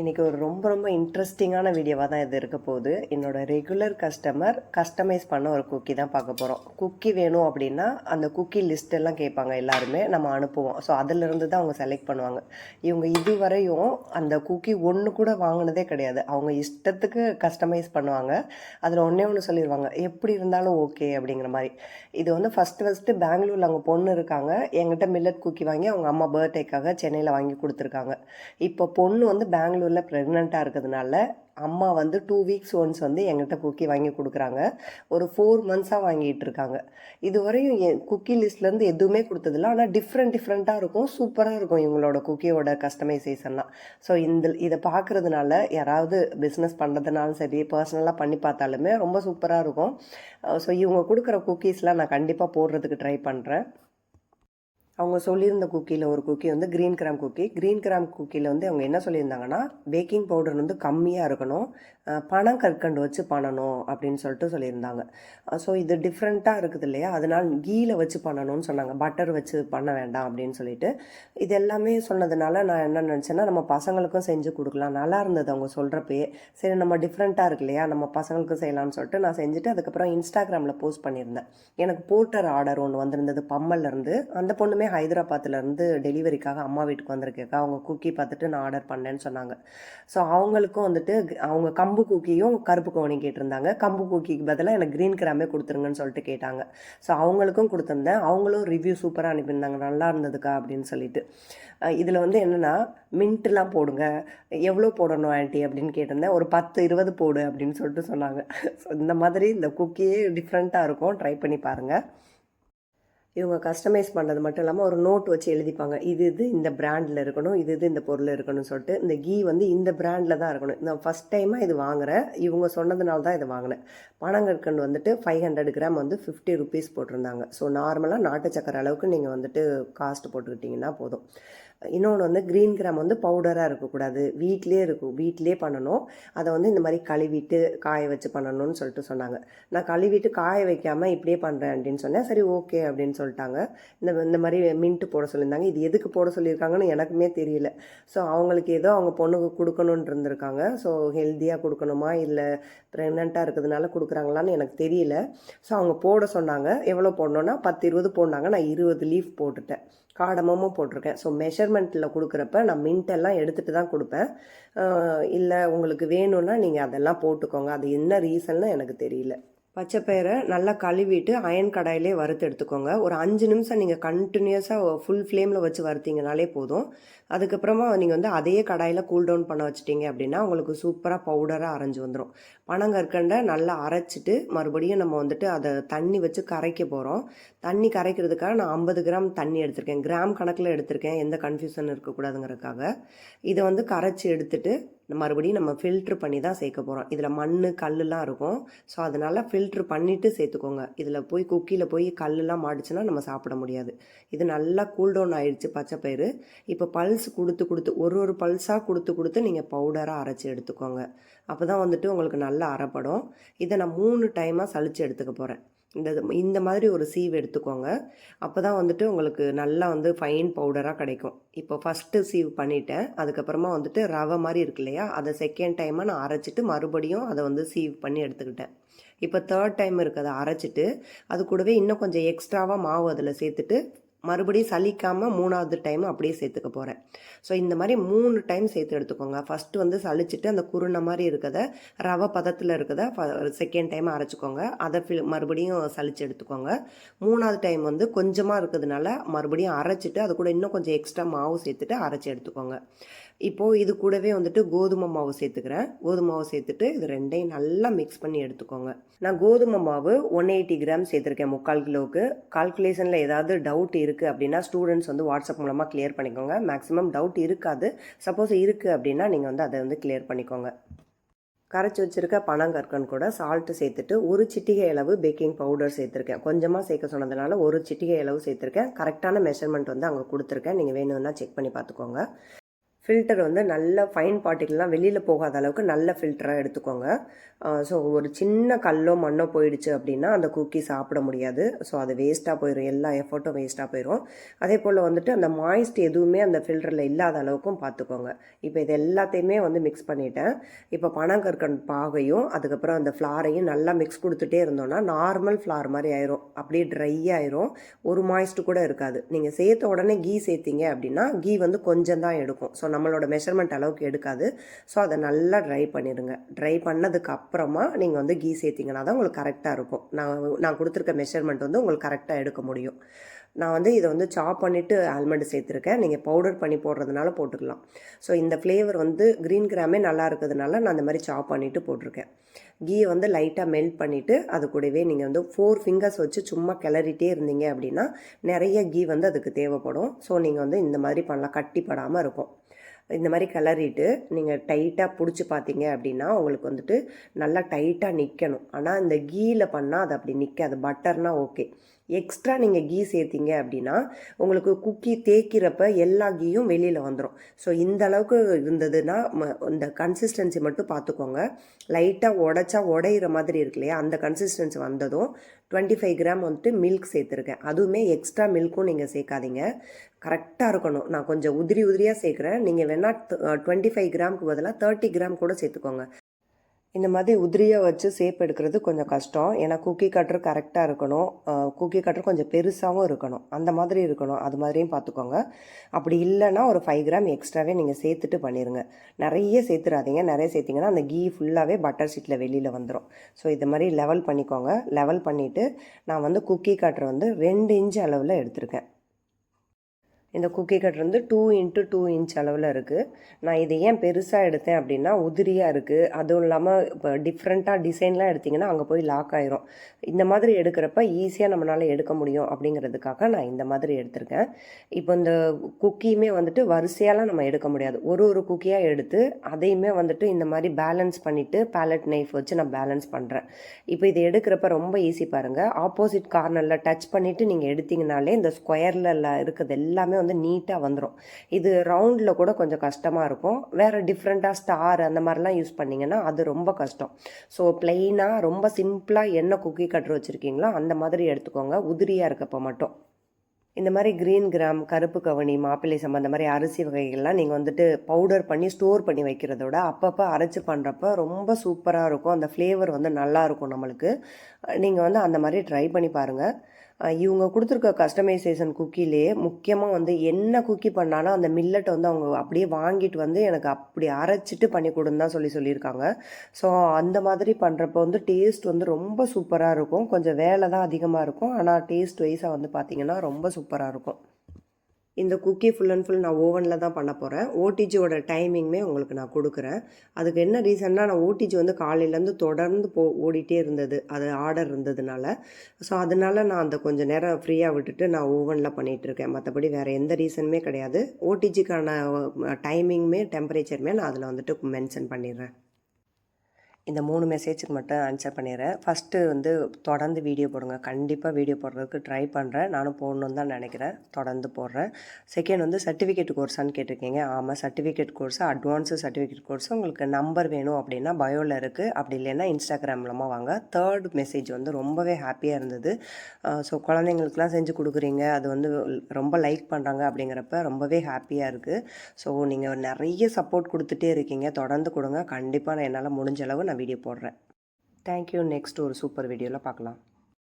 இன்றைக்கி ஒரு ரொம்ப ரொம்ப இன்ட்ரெஸ்டிங்கான வீடியோவாக தான் இது இருக்க போகுது. என்னோட ரெகுலர் கஸ்டமர் கஸ்டமைஸ் பண்ண ஒரு குக்கி தான் பார்க்க போகிறோம் குக்கி வேணும் அப்படின்னா அந்த குக்கி லிஸ்ட்டெல்லாம் கேட்பாங்க எல்லாருமே நம்ம அனுப்புவோம். ஸோ அதிலிருந்து தான் அவங்க செலக்ட் பண்ணுவாங்க. இவங்க இதுவரையும் அந்த குக்கி ஒன்று கூட வாங்கினதே கிடையாது. அவங்க இஷ்டத்துக்கு கஸ்டமைஸ் பண்ணுவாங்க. அதில் ஒன்றே ஒன்று சொல்லிடுவாங்க எப்படி இருந்தாலும் ஓகே அப்படிங்கிற மாதிரி. இது வந்து ஃபஸ்ட்டு ஃபஸ்ட்டு பெங்களூரில் அவங்க பொண்ணு இருக்காங்க. என்கிட்ட மில்லட் குக்கி வாங்கி அவங்க அம்மா பர்த்டேக்காக சென்னையில் வாங்கி கொடுத்துருக்காங்க. இப்போ பொண்ணு வந்து பெங்களூர் பெங்களூரில் ப்ரெக்னெண்ட்டாக இருக்கிறதுனால அம்மா வந்து டூ வீக்ஸ் ஒன்ஸ் வந்து எங்கிட்ட குக்கி வாங்கி கொடுக்குறாங்க. ஒரு ஃபோர் மந்த்ஸாக வாங்கிட்டு இருக்காங்க. இதுவரையும் என் குக்கி லிஸ்ட்லேருந்து எதுவுமே கொடுத்ததில்ல. ஆனால் டிஃப்ரெண்ட் டிஃப்ரெண்ட்டாக இருக்கும். சூப்பராக இருக்கும் இவங்களோட குக்கியோட கஸ்டமைசேஷன்லாம் ஸோ இந்த இதை பார்க்குறதுனால யாராவது பிஸ்னஸ் பண்ணுறதுனாலும் சரி பர்சனலாக பண்ணி பார்த்தாலுமே ரொம்ப சூப்பராக இருக்கும். ஸோ இவங்க கொடுக்குற குக்கீஸ்லாம் நான் கண்டிப்பாக போடுறதுக்கு ட்ரை பண்ணுறேன் அவங்க சொல்லியிருந்த குக்கியில் ஒரு குக்கி வந்து green gram cookie. Green gram குக்கியில் வந்து அவங்க என்ன சொல்லியிருந்தாங்கன்னா பேக்கிங் பவுடர் வந்து கம்மியாக இருக்கணும் பணம் கற்கண்டு வச்சு பண்ணணும் அப்படின்னு சொல்லிட்டு சொல்லியிருந்தாங்க. ஸோ இது டிஃப்ரெண்ட்டாக இருக்குது இல்லையா? அதனால் கீழ வச்சு பண்ணணும்னு சொன்னாங்க. பட்டர் வச்சு பண்ண வேண்டாம் அப்படின்னு சொல்லிட்டு. இது எல்லாமே சொன்னதுனால நான் என்ன நினச்சேன்னா நம்ம பசங்களுக்கும் செஞ்சு கொடுக்கலாம். நல்லா இருந்தது அவங்க சொல்கிறப்பயே சரி நம்ம டிஃப்ரெண்ட்டாக இருக்கு இல்லையா? நம்ம பசங்களுக்கும் செய்யலாம்னு சொல்லிட்டு நான் செஞ்சுட்டு அதுக்கப்புறம் இன்ஸ்டாகிராமில் போஸ்ட் பண்ணியிருந்தேன். எனக்கு போர்ட்டர் ஆர்டர் ஒன்று வந்திருந்தது பம்மல்லேருந்து அந்த பொண்ணுமே ஹைதராபாத்துலேருந்து டெலிவரிக்காக அம்மா வீட்டுக்கு வந்திருக்கேக்கா. அவங்க குக்கி பார்த்துட்டு நான் ஆர்டர் பண்ணேன்னு சொன்னாங்க. ஸோ அவங்களுக்கும் வந்துட்டு க- அவங்க கம்பு குக்கியும் கருப்பு கோணி கேட்டிருந்தாங்க. கம்பு குக்கிக்கு பதிலாக எனக்கு க்ரீன் கிராமே கொடுத்துருங்கன்னு சொல்லிட்டு கேட்டாங்க. ஸோ அவங்களுக்கும் கொடுத்துருந்தேன். அவங்களும் ரிவ்யூ சூப்பராக அனுப்பியிருந்தாங்க. நல்லா இருந்ததுக்கா அப்படின்னு சொல்லிட்டு. இதில் வந்து என்னென்னா மின்ட்டுலாம் போடுங்க. எவ்வளோ போடணும் ஆண்டி அப்படின்னு கேட்டிருந்தேன். ஒரு பத்து இருபது போடு அப்படின்னு சொல்லிட்டு சொன்னாங்க. ஸோ இந்த மாதிரி இந்த குக்கியே டிஃப்ரெண்ட்டாக இருக்கும். ட்ரை பண்ணி பாருங்கள் இவங்க கஸ்டமைஸ் பண்ணது மட்டும் இல்லாமல் ஒரு நோட் வச்சு எழுதிப்பாங்க. இது இது இந்த பிராண்டில் இருக்கணும் இது இது இந்த பொருள் இருக்கணும்னு சொல்லிட்டு இந்த கீ வந்து இந்த பிராண்டில் தான் இருக்கணும். நான் ஃபஸ்ட் டைமாக இது வாங்குகிறேன் இவங்க சொன்னதுனால தான் இது வாங்கினேன். பனங்கற்கண்டு வந்துட்டு ஃபைவ் ஹண்ட்ரட் கிராம் வந்து ஃபிஃப்டி ருபீஸ் போட்டிருந்தாங்க. ஸோ நார்மலாக நாட்டு சக்கரை அளவுக்கு நீங்கள் வந்துட்டு காஸ்ட் போட்டுக்கிட்டிங்கன்னா போதும். இன்னொன்று வந்து க்ரீன் கிராம் வந்து பவுடராக இருக்கக்கூடாது. வீட்டிலே இருக்கும். வீட்டிலே பண்ணணும். அதை வந்து இந்த மாதிரி கழுவிட்டு காய வச்சு பண்ணணும்னு சொல்லிட்டு சொன்னாங்க. நான் கழுவிட்டு காய வைக்காமல் இப்படியே பண்ணுறேன் அப்படின்னு சொன்னேன். சரி ஓகே அப்படின்னு சொல்லிட்டாங்க. இந்த இந்த மாதிரி மின்ட்டு போட சொல்லியிருந்தாங்க. இது எதுக்கு போட சொல்லியிருக்காங்கன்னு எனக்குமே தெரியல. ஸோ அவங்களுக்கு ஏதோ அவங்க பொண்ணுக்கு கொடுக்கணுன்னு இருந்திருக்காங்க. ஸோ ஹெல்த்தியாக கொடுக்கணுமா? இல்லை ப்ரெக்னெண்ட்டாக இருக்கிறதுனால கொடுக்குறாங்களான்னு எனக்கு தெரியல. ஸோ அவங்க போட சொன்னாங்க. எவ்வளோ போடணுன்னா பத்து இருபது போடனாங்க. நான் இருபது லீஃப் போட்டுட்டேன். காடமும் போட்டிருக்கேன். ஸோ மெஷர்மெண்ட்டில் கொடுக்குறப்ப நான் மின்ட்டெல்லாம் எடுத்துகிட்டு தான் கொடுப்பேன். இல்லை உங்களுக்கு வேணும்னா நீங்கள் அதெல்லாம் போட்டுக்கோங்க. அது என்ன ரீசன்னு எனக்கு தெரியல. பச்சைப்பயிரை நல்லா கழுவிட்டு அயன் கடாயிலே வறுத்து எடுத்துக்கோங்க. ஒரு அஞ்சு நிமிஷம் நீங்கள் கண்டினியூஸாக ஃபுல் ஃப்ளேமில் வச்சு வறுத்தீங்கனாலே போதும். அதுக்கப்புறமா நீங்கள் வந்து அதே கடாயில் கூல் டவுன் பண்ண வச்சிட்டீங்க அப்படின்னா உங்களுக்கு சூப்பராக பவுடராக அரைஞ்சு வந்துடும் பனங்கற்கண்டை நல்லா அரைச்சிட்டு மறுபடியும் நம்ம வந்துட்டு அதை தண்ணி வச்சு கரைக்க போகிறோம் தண்ணி கரைக்கிறதுக்காக நான் ஐம்பது கிராம் தண்ணி எடுத்திருக்கேன். கிராம் கணக்கில் எடுத்திருக்கேன். எந்த கன்ஃபியூஷன் இருக்கக்கூடாதுங்கிறதுக்காக. இதை வந்து கரைச்சி எடுத்துட்டு மறுபடியும் நம்ம ஃபில்ட்ரு பண்ணி தான் சேர்க்க போகிறோம் இதில் மண் கல்லுலாம் இருக்கும். ஸோ அதனால் ஃபில்ட்ரு பண்ணிவிட்டு சேர்த்துக்கோங்க. இதில் போய் குக்கியில் போய் கல்லுலாம் மாடிச்சுன்னா நம்ம சாப்பிட முடியாது. இது நல்லா கூல்டவுன் ஆயிடுச்சு பச்சை பயிறு. இப்போ பல்ஸ் கொடுத்து கொடுத்து ஒரு ஒரு பல்ஸாக கொடுத்து கொடுத்து நீங்கள் பவுடராக அரைச்சி எடுத்துக்கோங்க. அப்போ தான் வந்துட்டு உங்களுக்கு நல்லா அரைப்படும். இதை நான் மூணு டைமாக சளிச்சு எடுத்துக்க போகிறேன் இந்த இந்த மாதிரி ஒரு சீவ் எடுத்துக்கோங்க. அப்போ தான் வந்துட்டு உங்களுக்கு நல்லா வந்து ஃபைன் பவுடராக கிடைக்கும். இப்போ ஃபஸ்ட்டு சீவ் பண்ணிட்டேன். அதுக்கப்புறமா வந்துட்டு ரவை மாதிரி இருக்கு இல்லையா? அதை செகண்ட் டைமாக நான் அரைச்சிட்டு மறுபடியும் அதை வந்து சீவ் பண்ணி எடுத்துக்கிட்டேன். இப்போ தேர்ட் டைம் இருக்குது அதை அரைச்சிட்டு அது கூடவே இன்னும் கொஞ்சம் எக்ஸ்ட்ராவாக மாவு அதில் சேர்த்துட்டு மறுபடியும் சலிக்காமல் மூணாவது டைம் அப்படியே சேர்த்துக்க போகிறேன் ஸோ இந்த மாதிரி மூணு டைம் சேர்த்து எடுத்துக்கோங்க. ஃபஸ்ட்டு வந்து சலிச்சிட்டு அந்த குருணை மாதிரி இருக்கிறத ரவை பதத்தில் இருக்கதை செகண்ட் டைம் அரைச்சிக்கோங்க. அதை ஃபில் மறுபடியும் சலிச்சு எடுத்துக்கோங்க. மூணாவது டைம் வந்து கொஞ்சமாக இருக்கிறதுனால மறுபடியும் அரைச்சிட்டு அது கூட இன்னும் கொஞ்சம் எக்ஸ்ட்ரா மாவு சேர்த்துட்டு அரைச்சி எடுத்துக்கோங்க. இப்போது இது கூடவே வந்துட்டு கோதுமை மாவு சேர்த்துக்கிறேன். கோதுமை மாவு சேர்த்துட்டு இது ரெண்டையும் நல்லா மிக்ஸ் பண்ணி எடுத்துக்கோங்க. நான் கோதுமை மாவு ஒன் எயிட்டி கிராம் சேர்த்துருக்கேன் முக்கால் கிலோவுக்கு. கால்குலேஷனில் ஏதாவது டவுட் இருக்குது அப்படின்னா ஸ்டூடெண்ட்ஸ் வந்து வாட்ஸ்அப் மூலமாக கிளியர் பண்ணிக்கோங்க. மேக்ஸிமம் டவுட் இருக்காது. சப்போஸ் இருக்குது அப்படின்னா நீங்கள் வந்து அதை வந்து கிளியர் பண்ணிக்கோங்க. கரைச்சி வச்சிருக்க பனங்கற்கன் கூட சால்ட்டு சேர்த்துட்டு ஒரு சிட்டிகை அளவு பேக்கிங் பவுடர் சேர்த்துருக்கேன். கொஞ்சமாக சேர்க்க சொன்னதுனால ஒரு சிட்டிகை அளவு சேர்த்துருக்கேன். கரெக்டான மெஷர்மெண்ட் வந்து அங்கே கொடுத்துருக்கேன். நீங்கள் வேணும்னா செக் பண்ணி பார்த்துக்கோங்க. ஃபில்டர் வந்து நல்ல ஃபைன் பார்ட்டிகள்லாம் வெளியில் போகாத அளவுக்கு நல்ல ஃபில்டராக எடுத்துக்கோங்க. ஸோ ஒரு சின்ன கல்லோ மண்ணோ போயிடுச்சு அப்படின்னா அந்த குக்கி சாப்பிட முடியாது. ஸோ அது வேஸ்ட்டாக போயிடும் எல்லா எஃபர்ட்டும் வேஸ்ட்டாக போயிடும் அதே போல் வந்துட்டு அந்த மாய்ஸ்ட் எதுவுமே அந்த ஃபில்டரில் இல்லாத அளவுக்கும் பார்த்துக்கோங்க இப்போ இது எல்லாத்தையுமே வந்து மிக்ஸ் பண்ணிட்டேன். இப்போ பனங்கற்கண் பாகையும் அதுக்கப்புறம் அந்த ஃப்ளாரையும் நல்லா மிக்ஸ் கொடுத்துட்டே இருந்தோம்னா நார்மல் ஃப்ளார் மாதிரி ஆயிரும். அப்படியே ட்ரை ஆயிரும். ஒரு மாய்ஸ்ட் கூட இருக்காது. நீங்கள் சேர்த்த உடனே கீ சேர்த்தீங்க அப்படின்னா கீ வந்து கொஞ்சம் தான் எடுக்கும். ஸோ நம்மளோட மெஷர்மெண்ட் அளவுக்கு எடுக்காது. ஸோ அதை நல்லா ட்ரை பண்ணிடுங்க ட்ரை பண்ணதுக்கு அப்புறமா நீங்கள் வந்து கீ சேர்த்திங்கன்னா தான் உங்களுக்கு கரெக்டாக இருக்கும். நான் நான் கொடுத்துருக்க மெஷர்மெண்ட் வந்து உங்களுக்கு கரெக்டாக எடுக்க முடியும். நான் வந்து இதை வந்து சாப் பண்ணிவிட்டு ஆல்மண்ட் சேர்த்துருக்கேன். நீங்கள் பவுடர் பண்ணி போடுறதுனால போட்டுக்கலாம். ஸோ இந்த ஃப்ளேவர் வந்து க்ரீன் கிராமே நல்லா இருக்கிறதுனால நான் அந்த மாதிரி சாப் பண்ணிவிட்டு போட்டிருக்கேன். கீயை வந்து லைட்டாக மெல்ட் பண்ணிவிட்டு அது கூடவே நீங்கள் வந்து ஃபோர் ஃபிங்கர்ஸ் வச்சு சும்மா கிளறிட்டே இருந்தீங்க அப்படின்னா நிறைய கீ வந்து அதுக்கு தேவைப்படும். ஸோ நீங்கள் வந்து இந்த மாதிரி பண்ணலாம். கட்டிப்படாமல் இருக்கும். இந்த மாதிரி கிளறிட்டு நீங்கள் டைட்டாக பிடிச்சி பார்த்தீங்க அப்படின்னா உங்களுக்கு வந்துட்டு நல்லா டைட்டாக நிற்கணும் ஆனால் இந்த கீயில் பண்ணால் அது அப்படி நிற்காது பட்டர்னால் ஓகே. எக்ஸ்ட்ரா நீங்கள் கீ சேர்த்தீங்க அப்படின்னா உங்களுக்கு குக்கி தேய்க்கிறப்ப எல்லா கீயும் வெளியில் வந்துடும் ஸோ இந்த அளவுக்கு இருந்ததுன்னா இந்த கன்சிஸ்டன்சி மட்டும் பார்த்துக்கோங்க லைட்டாக உடச்சா உடையிற மாதிரி இருக்கு இல்லையா? அந்த கன்சிஸ்டன்சி வந்ததும் டுவெண்ட்டி ஃபைவ் கிராம் வந்துட்டு மில்க் சேர்த்துருக்கேன். அதுவுமே எக்ஸ்ட்ரா மில்க்கும் நீங்கள் சேர்க்காதீங்க. கரெக்டாக இருக்கணும். நான் கொஞ்சம் உதிரி உதிரியாக சேர்க்குறேன். நீங்கள் வேணால் டுவெண்ட்டி ஃபைவ் கிராமுக்கு பதிலாக தேர்ட்டி கிராம் கூட சேர்த்துக்கோங்க. இந்த மாதிரி உதிரியாக வச்சு சேப் எடுக்கிறது கொஞ்சம் கஷ்டம். ஏன்னா குக்கி கட்டர் கரெக்டாக இருக்கணும். குக்கி கட்டர் கொஞ்சம் பெருசாகவும் இருக்கணும். அந்த மாதிரி இருக்கணும். அது மாதிரியும் பார்த்துக்கோங்க அப்படி இல்லைன்னா ஒரு ஃபைவ் கிராம் எக்ஸ்ட்ராவே நீங்கள் சேர்த்துட்டு பண்ணிடுங்க நிறைய சேர்த்துறாதீங்க. நிறைய சேர்த்திங்கன்னா அந்த கீ ஃபுல்லாகவே பட்டர் ஷீட்டில் வெளியில் வந்துடும் ஸோ இது மாதிரி லெவல் பண்ணிக்கோங்க. லெவல் பண்ணிவிட்டு நான் வந்து குக்கி கட்டர் வந்து ரெண்டு இன்ச் அளவில் எடுத்திருக்கேன். இந்த குக்கி கட் வந்து டூ இன்ட்டு டூ இன்ச் அளவில் இருக்குது நான் இதை ஏன் பெருசாக எடுத்தேன் அப்படின்னா உதிரியாக இருக்குது அதுவும் இல்லாமல் இப்போ டிஃப்ரெண்ட்டாக டிசைன்லாம் எடுத்திங்கன்னா அங்கே போய் லாக் ஆயிரும். இந்த மாதிரி எடுக்கிறப்ப ஈஸியாக நம்மளால் எடுக்க முடியும் அப்படிங்கிறதுக்காக நான் இந்த மாதிரி எடுத்திருக்கேன். இப்போ இந்த குக்கியுமே வந்துட்டு வரிசையாலாம் நம்ம எடுக்க முடியாது. ஒரு ஒரு குக்கியாக எடுத்து அதையுமே வந்துட்டு இந்த மாதிரி பேலன்ஸ் பண்ணிவிட்டு பேலட் நைஃப் வச்சு நான் பேலன்ஸ் பண்ணுறேன் இப்போ இதை எடுக்கிறப்ப ரொம்ப ஈஸி பாருங்கள் ஆப்போசிட் கார்னரில் டச் பண்ணிவிட்டு நீங்கள் எடுத்திங்கனாலே இந்த ஸ்கொயரில் இருக்கிறது எல்லாமே வந்து நீட்டாக வந்துடும் இது ரவுண்டில் கூட கொஞ்சம் கஷ்டமாக இருக்கும். வேறு டிஃப்ரெண்ட்டாக ஸ்டார் அந்த மாதிரிலாம் யூஸ் பண்ணிங்கன்னா அது ரொம்ப கஷ்டம். ஸோ ப்ளெயினாக ரொம்ப சிம்பிளாக என்ன குக்கி கட்டர் வச்சுருக்கீங்களோ அந்த மாதிரி எடுத்துக்கோங்க. உதிரியாக இருக்கப்போ மட்டும். இந்த மாதிரி க்ரீன் கிராம் கருப்பு கவனி மாப்பிள்ளை சம்பந்த அந்த மாதிரி அரிசி வகைகள்லாம் நீங்கள் வந்துட்டு பவுடர் பண்ணி ஸ்டோர் பண்ணி வைக்கிறதோட அப்பப்போ அரைச்சி பண்ணுறப்ப ரொம்ப சூப்பராக இருக்கும். அந்த ஃப்ளேவர் வந்து நல்லாயிருக்கும் நம்மளுக்கு. நீங்கள் வந்து அந்த மாதிரி ட்ரை பண்ணி பாருங்கள் இவங்க கொடுத்துருக்க கஸ்டமைசேஷன் குக்கிலே முக்கியமாக வந்து என்ன குக்கி பண்ணாலும் அந்த மில்லட்டை வந்து அவங்க அப்படியே வாங்கிட்டு வந்து எனக்கு அப்படி அரைச்சிட்டு பண்ணி கொடுன்னு தான் சொல்லி சொல்லியிருக்காங்க. ஸோ அந்த மாதிரி பண்ணுறப்போ வந்து டேஸ்ட் வந்து ரொம்ப சூப்பராக இருக்கும். கொஞ்சம் வேலை தான் அதிகமாக இருக்கும். ஆனால் டேஸ்ட் வைஸாக வந்து பார்த்திங்கன்னா ரொம்ப சூப்பராக இருக்கும். இந்த குக்கி ஃபுல் அண்ட் ஃபுல் நான் ஓவனில் தான் பண்ண போகிறேன் ஓடிஜியோட டைமிங்குமே உங்களுக்கு நான் கொடுக்குறேன். அதுக்கு என்ன ரீசன்னா நான் ஓடிஜி வந்து காலையிலேருந்து தொடர்ந்து போ ஓடிட்டே இருந்தது. அது ஆர்டர் இருந்ததுனால. ஸோ அதனால நான் அந்த கொஞ்சம் நேரம் ஃப்ரீயாக விட்டுட்டு நான் ஓவனில் பண்ணிகிட்ருக்கேன் மற்றபடி வேறு எந்த ரீசனுமே கிடையாது. ஓடிஜிக்கான டைமிங்குமே டெம்பரேச்சருமே நான் அதில் வந்துட்டு மென்ஷன் பண்ணிடுறேன். இந்த மூணு மெசேஜுக்கு மட்டும் ஆன்சர் பண்ணிடுறேன். ஃபஸ்ட்டு வந்து தொடர்ந்து வீடியோ போடுங்க. கண்டிப்பாக வீடியோ போடுறதுக்கு ட்ரை பண்ணுறேன் நானும் போடணுன்னு தான் நினைக்கிறேன். தொடர்ந்து போடுறேன். செகண்ட் வந்து சர்டிஃபிகேட் கோர்ஸான்னு கேட்டிருக்கீங்க. ஆமாம் certificate course advance certificate course உங்களுக்கு நம்பர் வேணும் அப்படின்னா பயோவில் இருக்குது அப்படி இல்லைன்னா இன்ஸ்டாகிராம் மூலமாக வாங்க. தேர்ட் மெசேஜ் வந்து ரொம்பவே ஹாப்பியாக இருந்தது. ஸோ குழந்தைங்களுக்குலாம் செஞ்சு கொடுக்குறீங்க. அது வந்து ரொம்ப லைக் பண்ணுறாங்க அப்படிங்கிறப்ப ரொம்பவே ஹாப்பியாக இருக்குது ஸோ நீங்கள் நிறைய சப்போர்ட் கொடுத்துட்டே இருக்கீங்க. தொடர்ந்து கொடுங்க. கண்டிப்பாக நான் என்னால் முடிஞ்ச அளவு நான் வீடியோ போடுறேன். தேங்க்யூ நெக்ஸ்ட் ஒரு சூப்பர் வீடியோவில் பார்க்கலாம்